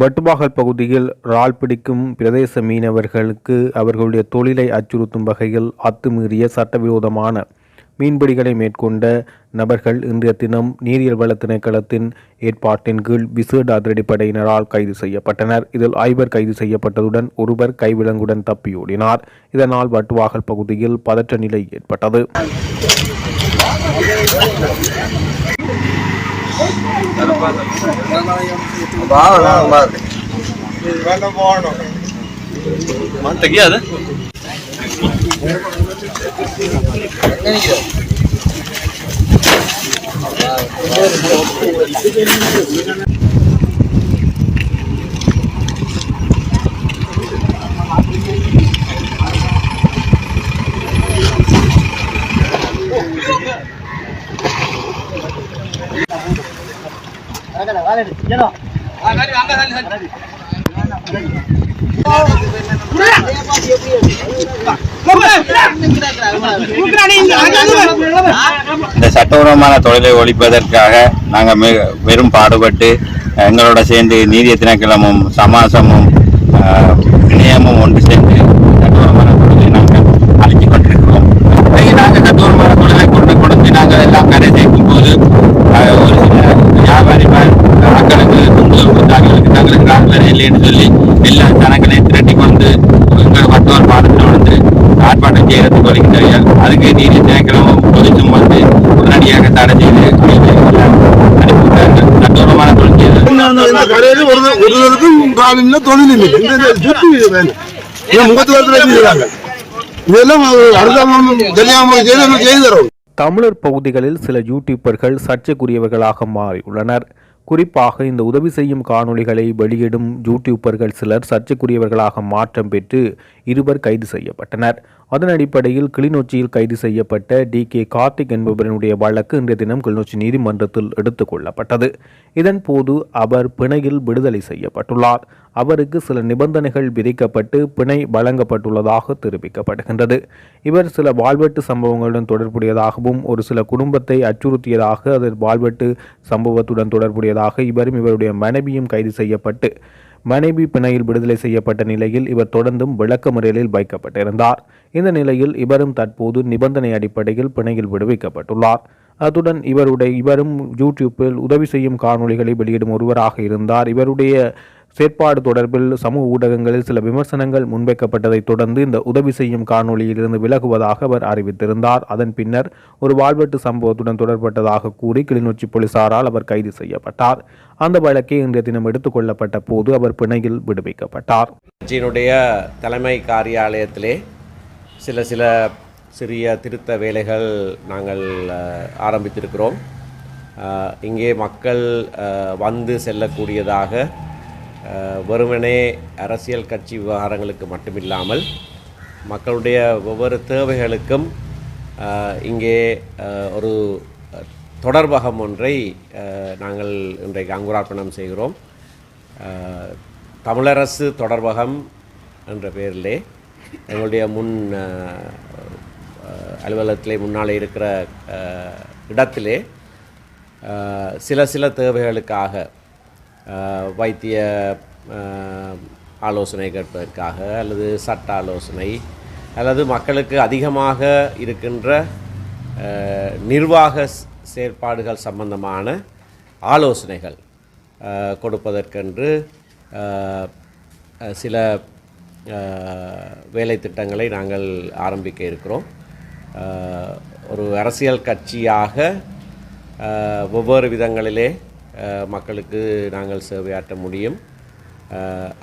பட்டுபாகல் பகுதியில் இறால் பிடிக்கும் பிரதேச மீனவர்களுக்கு அவர்களுடைய தொழிலை அச்சுறுத்தும் வகையில் அத்துமீறிய சட்டவிரோதமான மீன்பிடிகளை மேற்கொண்ட நபர்கள் இன்றைய தினம் நீரியல் வள திணைக்களத்தின் ஏற்பாட்டின் கீழ் விசேட அதிரடிப்படையினரால் கைது செய்யப்பட்டனர். இதில் ஐவர் கைது செய்யப்பட்டதுடன் ஒருவர் கைவிலங்குடன் தப்பியோடினார் இதனால் வட்டுவாகல் பகுதியில் பதற்ற நிலை ஏற்பட்டது. வேலை போகணும் மண் ತೆಗಿயாது நினைக்கிறேன் இந்த சட்டபூர்வமான தொழிலை ஒழிப்பதற்காக நாங்கள் மிக வெறும் பாடுபட்டு எங்களோட சேர்ந்து நீதிய திணைக்களமும் சமாசமும் இணையமும் ஒன்று சேர்ந்து சட்டபூர்வமான தொழிலை நாங்கள் அழைச்சி கொண்டிருக்கிறோம் இதை நாங்கள் சட்டபூர்வமான தொழிலை கொண்டு கொடுத்து நாங்கள் எல்லாம் கரை சேர்க்கும் போது ஆஹ், ஒரு சில வியாபாரிகள் மக்களுக்கு துன்புறுத்தல் கொடுத்தார்களுக்கு தங்களுக்கு நாங்கள் இல்லைன்னு சொல்லி எல்லா ஜனங்களையும் திரட்டி கொண்டு எங்கள் வட்டோர் பாடத்தில் வந்து வருகின்றார்கள் அதுக்கு நீதி திணைக்களமும் பொலிசும் வந்து உடனடியாக தடை செய்து அனுப்பிவிட்டார்கள். கடையில ஒரு ஒருவருக்கும் இல்ல தொழில் இல்லை. இதெல்லாம் அரசாங்கம் செய்து செய்து தரும் தமிழர் பகுதிகளில் சில யூடியூபர்கள் சர்ச்சைக்குரியவர்களாக மாறியுள்ளனர் குறிப்பாக இந்த உதவி செய்யும் காணொளிகளை வெளியிடும் யூடியூபர்கள் சிலர் சர்ச்சைக்குரியவர்களாக மாற்றம் பெற்று இருவர் கைது செய்யப்பட்டனர். அதன் அடிப்படையில் கிளிநொச்சியில் கைது செய்யப்பட்ட டி கே கார்த்திக் என்பவரனுடைய வழக்கு இன்றைய தினம் கிளிநொச்சி நீதிமன்றத்தில் எடுத்துக் கொள்ளப்பட்டது. இதன் போது அவர் பிணையில் விடுதலை செய்யப்பட்டுள்ளார். அவருக்கு சில நிபந்தனைகள் விதிக்கப்பட்டு பிணை வழங்கப்பட்டுள்ளதாக தெரிவிக்கப்படுகின்றது. இவர் சில வாழ்வெட்டு சம்பவங்களுடன் தொடர்புடையதாகவும் ஒரு சில குடும்பத்தை அச்சுறுத்தியதாக அதில் வாழ்வெட்டு சம்பவத்துடன் தொடர்புடையதாக இவரும் இவருடைய மனைவியும் கைது செய்யப்பட்டு மனைவி பிணையில் விடுதலை செய்யப்பட்ட நிலையில் இவர் தொடர்ந்தும் விளக்கமறியலில் வைக்கப்பட்டிருந்தார். இந்த நிலையில் இவரும் தற்போது நிபந்தனை அடிப்படையில் பிணையில் விடுவிக்கப்பட்டுள்ளார். அத்துடன் இவருடைய இவரும் யூடியூப்பில் உதவி செய்யும் காணொளிகளை வெளியிடும் ஒருவராக இருந்தார். இவருடைய செயற்பாடு தொடர்பில் சமூக ஊடகங்களில் சில விமர்சனங்கள் முன்வைக்கப்பட்டதைத் தொடர்ந்து இந்த உதவி செய்யும் காணொளியிலிருந்து விலகுவதாக அவர் அறிவித்திருந்தார். அதன் பின்னர் ஒரு வாழ்வெட்டு சம்பவத்துடன் தொடர்பட்டதாக கூறி கிளிநொச்சி போலீசாரால் அவர் கைது செய்யப்பட்டார். அந்த வழக்கே இன்றைய தினம் எடுத்துக் கொள்ளப்பட்ட போது அவர் பிணையில் விடுவிக்கப்பட்டார். கட்சியினுடைய தலைமை காரியாலயத்திலே சில சில சிறிய திருத்த வேலைகள் நாங்கள் ஆரம்பித்திருக்கிறோம். இங்கே மக்கள் வந்து செல்லக்கூடியதாக வெறுமனே அரசியல் கட்சி விவகாரங்களுக்கு மட்டுமில்லாமல் மக்களுடைய ஒவ்வொரு தேவைகளுக்கும் இங்கே ஒரு தொடர்பகம் ஒன்றை நாங்கள் இன்றைக்கு அங்குரார்ப்பணம் செய்கிறோம். தமிழரசு தொடர்பகம் என்ற பெயரிலே எங்களுடைய முன் அலுவலகத்திலே முன்னால் இருக்கிற இடத்திலே சில சில தேவைகளுக்காக வைத்திய ஆலோசனை கேட்பதற்காக அல்லது சட்ட ஆலோசனை அல்லது மக்களுக்கு அதிகமாக இருக்கின்ற நிர்வாக செயற்பாடுகள் சம்பந்தமான ஆலோசனைகள் கொடுப்பதற்கென்று சில வேலை திட்டங்களை நாங்கள் ஆரம்பிக்க இருக்கிறோம். ஒரு அரசியல் கட்சியாக ஒவ்வொரு விதங்களிலே மக்களுக்கு நாங்கள் சேவையாற்ற முடியும்.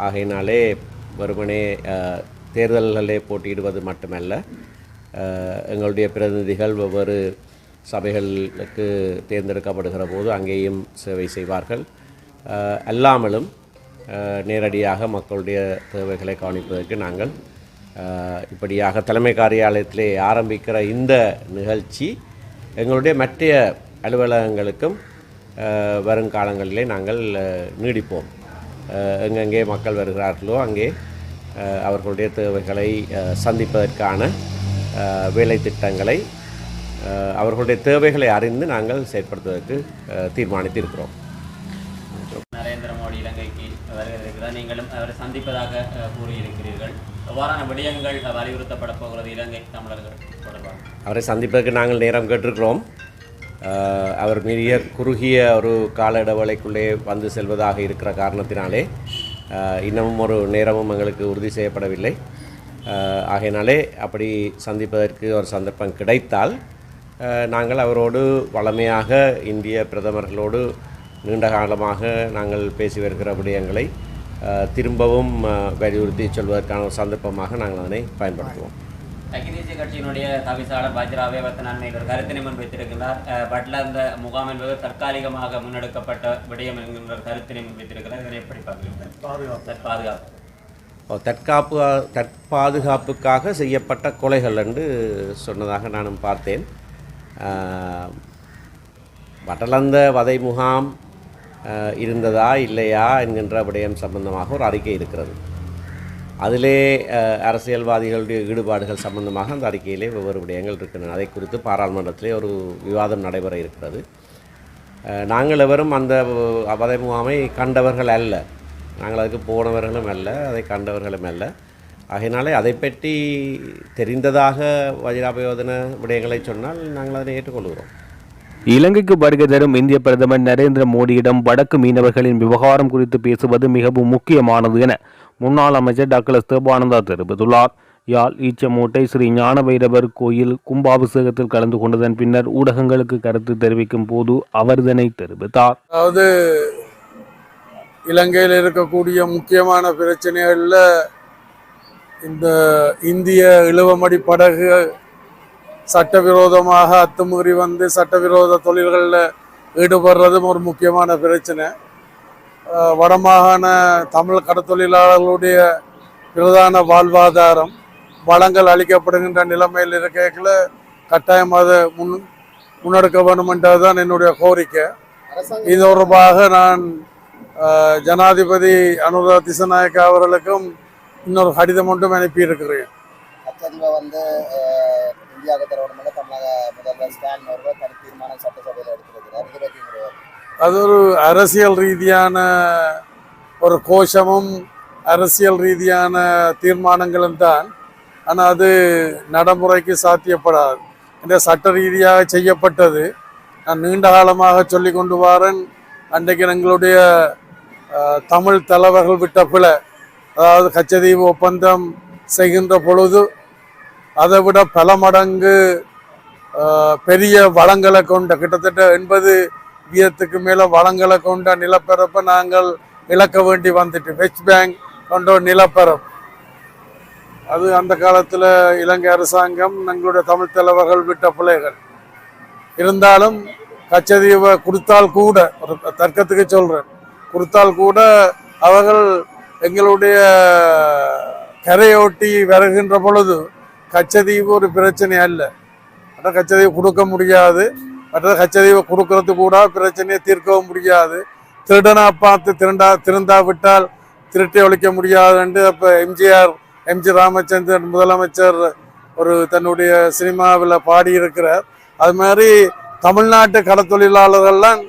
ஆகையினாலே வெறுமனே தேர்தல்களே போட்டியிடுவது மட்டுமல்ல எங்களுடைய பிரதிநிதிகள் ஒவ்வொரு சபைகளுக்கு தேர்ந்தெடுக்கப்படுகிற போது அங்கேயும் சேவை செய்வார்கள். அல்லாமலும் நேரடியாக மக்களுடைய தேவைகளை கவனிப்பதற்கு நாங்கள் இப்படியாக தலைமை காரியாலயத்திலே ஆரம்பிக்கிற இந்த நிகழ்ச்சி எங்களுடைய மற்ற அலுவலகங்களுக்கும் வருங்காலங்களிலே நாங்கள் நீடிப்போம். எங்கெங்கே மக்கள் வருகிறார்களோ அங்கே அவர்களுடைய தேவைகளை சந்திப்பதற்கான வேலை திட்டங்களை அவர்களுடைய தேவைகளை அறிந்து நாங்கள் செயற்படுத்துவதற்கு தீர்மானித்திருக்கிறோம். நரேந்திர மோடி இலங்கைக்கு வருகிறது? நீங்களும் அவரை சந்திப்பதாக கூறியிருக்கிறீர்கள். எவ்வாறான விடயங்கள் வலியுறுத்தப்பட போகிறது இலங்கை தமிழர்கள் தொடர்பாக? அவரை சந்திப்பதற்கு நாங்கள் நேரம் கேட்டிருக்கிறோம். அவர் மீறிய குறுகிய ஒரு கால இடைவெளிக்குள்ளே வந்து செல்வதாக இருக்கிற காரணத்தினாலே இன்னமும் ஒரு நேரமும் எங்களுக்கு உறுதி செய்யப்படவில்லை. ஆகையினாலே அப்படி சந்திப்பதற்கு ஒரு சந்தர்ப்பம் கிடைத்தால் நாங்கள் அவரோடு வளமையாக இந்திய பிரதமர்களோடு நீண்ட காலமாக நாங்கள் பேசி வருகிற விடயங்களை திரும்பவும் வலியுறுத்தி சொல்வதற்கான ஒரு சந்தர்ப்பமாக நாங்கள் அதனை பயன்படுத்துவோம். ஐக்கிய தேசிய கட்சியினுடைய தவிசாளர் பாஜராவே வர்த்தனான்மை ஒரு கருத்தினை முன்வைத்திருக்கிறார். அஹ், பட்ல அந்த முகாம் என்பது தற்காலிகமாக முன்னெடுக்கப்பட்ட விடயம் என்கின்ற கருத்தினை முன்வைத்திருக்கிறார். இதனை எப்படி பார்க்கிறீர்கள்? தற்பாதுகாப்பு. ஓ, தற்காப்பு தற்பாதுகாப்புக்காக செய்யப்பட்ட கொலைகள் என்று சொன்னதாக நானும் பார்த்தேன். ஆஹ், வட்டலந்த வதை முகாம் இருந்ததா இல்லையா என்கின்ற விடயம் சம்பந்தமாக ஒரு அறிக்கை இருக்கிறது. அதிலே அரசியல்வாதிகளுடைய ஈடுபாடுகள் சம்பந்தமாக அந்த அறிக்கையிலே வெவ்வேறு விடயங்கள் இருக்கின்றன. அதை குறித்து பாராளுமன்றத்திலே ஒரு விவாதம் நடைபெற இருக்கிறது. நாங்கள் எவரும் அந்த வதை முகாமை கண்டவர்கள் அல்ல. நாங்கள் அதுக்கு போனவர்களும் அல்ல அதை கண்டவர்களும் அல்ல. ஆகையினாலே அதை பற்றி தெரிந்ததாக வஜிராபயோதன விடயங்களை சொன்னால் நாங்கள் அதனை ஏற்றுக்கொள்கிறோம். இலங்கைக்கு வருகை தரும் இந்திய பிரதமர் நரேந்திர மோடியிடம் வடக்கு மீனவர்களின் விவகாரம் குறித்து பேசுவது மிகவும் முக்கியமானது என முன்னாள் அமைச்சர் டாக்டர் ஸ்தேபானந்தா தெரிவித்துள்ளார். யாழ் ஈச்சமூட்டை ஸ்ரீ ஞான பைரவர் கோயில் கும்பாபிஷேகத்தில் கலந்து கொண்டதன் பின்னர் ஊடகங்களுக்கு கருத்து தெரிவிக்கும் போது அவர் இதனை தெரிவித்தார். அதாவது இலங்கையில் இருக்கக்கூடிய முக்கியமான பிரச்சனைகளில் இந்த இந்திய இழுவமடி படகு சட்டவிரோதமாக அத்துமீறி வந்து சட்டவிரோத தொழில்களில் ஈடுபடுறதும் ஒரு முக்கியமான பிரச்சனை. வடமாகாண தமிழ் கடத்தொழிலாளர்களுடைய பிரதான வாழ்வாதாரம் வளங்கள் அளிக்கப்படுகின்ற நிலைமையில் இருக்கையில் கட்டாயம் அதை முன் முன்னெடுக்க வேண்டுமென்றதுதான் என்னுடைய கோரிக்கை. இது தொடர்பாக நான் ஜனாதிபதி அனுரா திசநாயக்க அவர்களுக்கும் இன்னொரு கடிதம் ஒன்றும் அனுப்பியிருக்கிறேன். லட்சத்தீவை வந்து இந்தியாவுக்கு தமிழக முதல்வர் ஸ்டாலின் அவர்கள் தனி தீர்மானம் சட்டசபையில் எடுத்திருக்கிறார். அது ஒரு அரசியல் ரீதியான ஒரு கோஷமும் அரசியல் ரீதியான தீர்மானங்களும் தான். ஆனால் அது நடைமுறைக்கு சாத்தியப்படாது. இந்த சட்ட ரீதியாக செய்யப்பட்டது. நான் நீண்ட காலமாக சொல்லி கொண்டு வரேன். அன்றைக்கு எங்களுடைய தமிழ் தலைவர்கள் விட்ட பிழை. அதாவது கச்சதீவு ஒப்பந்தம் செய்கின்ற பொழுது அதை விட பல மடங்கு பெரிய வளங்களை கொண்ட கிட்டத்தட்ட எண்பது வியத்துக்கு மேலே வளங்களை கொண்ட நிலப்பரப்பை நாங்கள் இழக்க வேண்டி வந்துட்டு வெஸ்ட் பேங்க் கொண்ட நிலப்பரப்பு. அது அந்த காலத்தில் இலங்கை அரசாங்கம் எங்களுடைய தமிழ் தலைவர்கள் விட்ட பிள்ளைகள். இருந்தாலும் கச்சதீவை கொடுத்தால் கூட ஒரு தர்க்கத்துக்கு சொல்கிறேன் கொடுத்தால் கூட அவர்கள் எங்களுடைய கரையொட்டி வருகின்ற பொழுது கச்சதீவு ஒரு பிரச்சனை அல்ல. ஆனால் கச்சதீவு கொடுக்க முடியாது. மற்ற கச்சதீவை கொடுக்கறது கூட பிரச்சனையை தீர்க்கவும் முடியாது. திருடனா பார்த்து திருண்டா திருந்தா விட்டால் திருட்டி ஒழிக்க முடியாது என்று அப்போ எம்ஜிஆர் எம்ஜி ராமச்சந்திரன் முதலமைச்சர் ஒரு தன்னுடைய சினிமாவில் பாடியிருக்கிறார். அது மாதிரி தமிழ்நாட்டு கடத்தொழிலாளர்கள்லாம்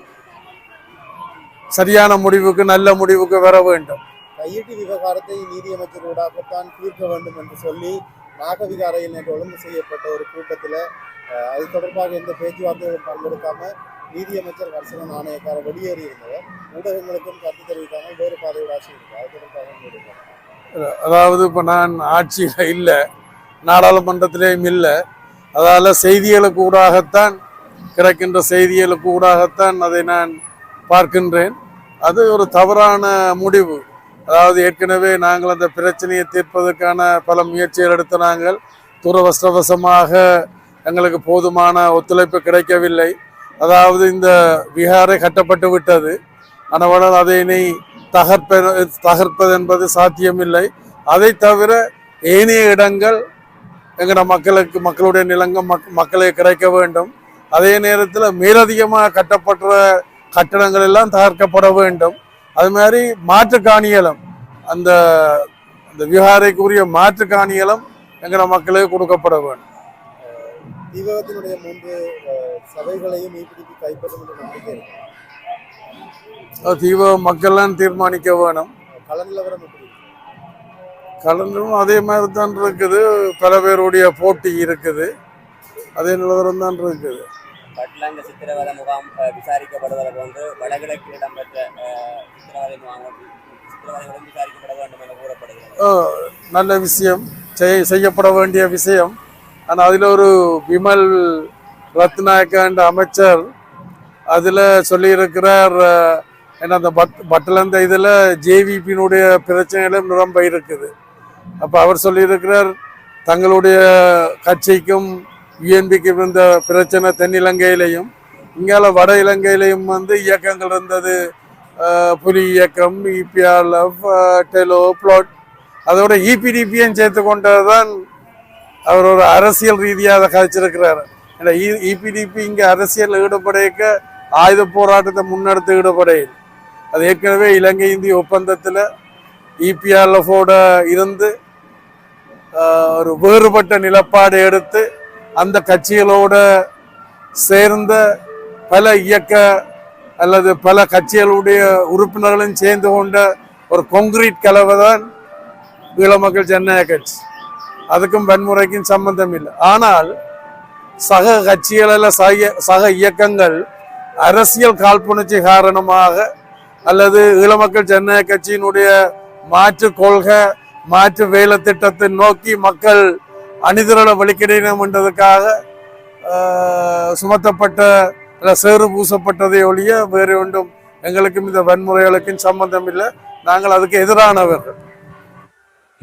சரியான முடிவுக்கு நல்ல முடிவுக்கு வர வேண்டும். கையீட்டு விவகாரத்தை நீதியமைச்சரோடாகத்தான் தீர்க்க வேண்டும் என்று சொல்லி நாகவிகாரையில் நேற்று ஒழுங்கு செய்யப்பட்ட ஒரு கூட்டத்தில் அது தொடர்பாக எந்த பேச்சுவார்த்தைகளும் பங்கெடுக்காம நீதியமைச்சர் வர்சன நாணயக்கார வெளியேறி இருந்தவர் ஊடகங்களுக்கும் கருத்து தெரிவிக்காமல் வேறு பாதையோட ஆட்சி இருக்கு. அது தொடர்பாக அதாவது இப்போ நான் ஆட்சியில் இல்லை நாடாளுமன்றத்திலேயும் இல்லை. அதால் செய்திகளுக்கு ஊடாகத்தான் கிடைக்கின்ற செய்திகளுக்கு ஊடாகத்தான் அதை நான் பார்க்கின்றேன். அது ஒரு தவறான முடிவு. அதாவது ஏற்கனவே நாங்கள் அந்த பிரச்சனையை தீர்ப்பதற்கான பல முயற்சிகள் எடுத்த நாங்கள் துரவசவசமாக எங்களுக்கு போதுமான ஒத்துழைப்பு கிடைக்கவில்லை. அதாவது இந்த விஹாரை கட்டப்பட்டு விட்டது. ஆனால் அதை இனி தகர்ப்ப தகர்ப்பது என்பது சாத்தியமில்லை. அதை தவிர ஏனைய இடங்கள் எங்களோட மக்களுக்கு மக்களுடைய நிலங்கள் மக் மக்களே கிடைக்க வேண்டும். அதே நேரத்தில் மேலதிகமாக கட்டப்பட்ட கட்டடங்கள் எல்லாம் தகர்க்கப்பட வேண்டும். அது மாதிரி மாற்று காணியலம் அந்த அந்த விஹாரைக்குரிய மாற்று காணியலம் எங்களோட மக்களுக்கு கொடுக்கப்பட வேண்டும். தீபகத்தினுடைய மூன்று சபைகளையும் மீபிடிப்பு கைப்பற்றும் என்ற நம்பிக்கை இருக்கு. அது தீவ மக்கள்லாம் தீர்மானிக்க வேணும். கள நிலவரம் எப்படி? கலந்தும் அதே மாதிரி தான் இருக்குது. பல பேருடைய போட்டி இருக்குது. அதே நிலவரம் தான் இருக்குது. பட்லங்க சித்திரவதை முகாம் விசாரிக்கப்படுவதை போன்று வடகிழக்கில் இடம்பெற்ற சித்திரவதை முகாம் சித்திரவதைகளும் விசாரிக்கப்பட வேண்டும் என கூறப்படுகிறது. நல்ல விஷயம். செய்- செய்யப்பட வேண்டிய விஷயம். ஆனால் அதில் ஒரு விமல் ரத்நாயக்க அமைச்சர் அதில் சொல்லியிருக்கிறார் ஏன்னா என்ன அந்த பட் பட்டலந்த இதில் ஜேவிபியினுடைய பிரச்சனைகளும் நிரம்ப இருக்குது. அப்போ அவர் சொல்லியிருக்கிறார் தங்களுடைய கட்சிக்கும் யூஎன்பிக்கு இருந்த பிரச்சனை தென்னிலங்கையிலையும் இங்கால வட இலங்கையிலையும் வந்து இயக்கங்கள் இருந்தது. புலி இயக்கம் இபிஆர்எஃப் டெலோ பிளாட் அதோட இபிடிபியும் சேர்த்து கொண்டது தான் அவர் ஒரு அரசியல் ரீதியாக அதை கதைச்சிருக்கிறார். ஏன்னா இபிடிபி இங்கே அரசியல் ஈடுபடையக்க ஆயுத போராட்டத்தை முன்னெடுத்து ஈடுபடையில். அது ஏற்கனவே இலங்கை இந்திய ஒப்பந்தத்தில் இபிஆர்எஃபோட இருந்து ஒரு வேறுபட்ட நிலப்பாடு எடுத்து அந்த கட்சிகளோட சேர்ந்த பல இயக்க அல்லது பல கட்சிகளுடைய உறுப்பினர்களும் சேர்ந்து கொண்ட ஒரு கொங்கிரீட் கலவை தான் ஈழமக்கள் ஜனநாயக கட்சி. அதுக்கும் வன்முறைக்கும் சம்பந்தம் இல்லை. ஆனால் சக கட்சிகள் அல்ல சக சக இயக்கங்கள் அரசியல் காழ்ப்புணர்ச்சி காரணமாக அல்லது ஈழமக்கள் ஜனநாயக கட்சியினுடைய மாற்று கொள்கை மாற்று வேலை திட்டத்தை நோக்கி மக்கள் அணிதிரள வழிக்கிடணும் என்றதுக்காக சுமத்தப்பட்ட இல்லை சேறு பூசப்பட்டதை ஒழிய வேறு ஒன்றும் எங்களுக்கும் இந்த வன்முறைகளுக்கும் சம்பந்தம் இல்லை. நாங்கள் அதுக்கு எதிரானவர்கள்.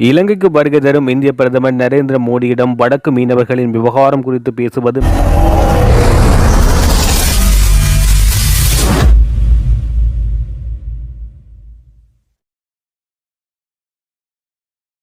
இலங்கைக்கு வருகை தரும் இந்திய பிரதமர் நரேந்திர மோடியிடம் வடக்கு மீனவர்களின் விவகாரம் குறித்து பேசுவது